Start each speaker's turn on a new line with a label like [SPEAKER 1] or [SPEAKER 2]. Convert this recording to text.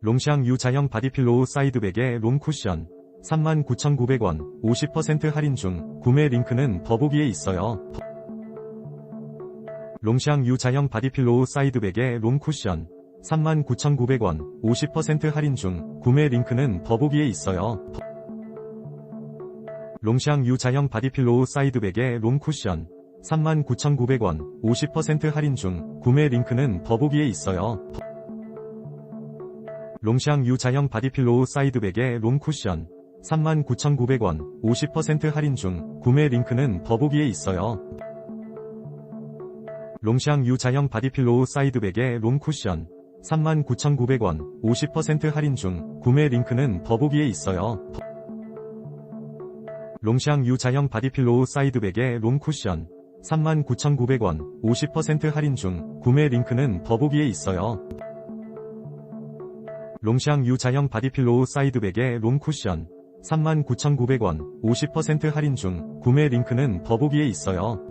[SPEAKER 1] 롱샹 유자형 바디필로우 사이드백의 롱 쿠션 39,900원 50% 할인 중 구매 링크는 더보기에 있어요. 롱샹 유자형 바디필로우 사이드백의 롱 쿠션 39,900원 50% 할인 중 구매 링크는 더보기에 있어요. 롱샹 유자형 바디필로우 사이드백의 롱 쿠션 39,900원 50% 할인 중 구매 링크는 더보기에 있어요. 롱샹 유자형 바디필로우 사이드백의 롱 쿠션 39,900원 50% 할인 중 구매 링크는 더보기에 있어요. 롱샹 유자형 바디필로우 사이드백의 롱 쿠션 39,900원 50% 할인 중 구매 링크는 더보기에 있어요. 롱샹 유자형 바디필로우 사이드백의 롱 쿠션 39,900원 50% 할인 중 구매 링크는 더보기에 있어요. 롱샹 유자형 바디필로우 사이드백의 롱 쿠션 39,900원 50% 할인 중 구매 링크는 더보기에 있어요.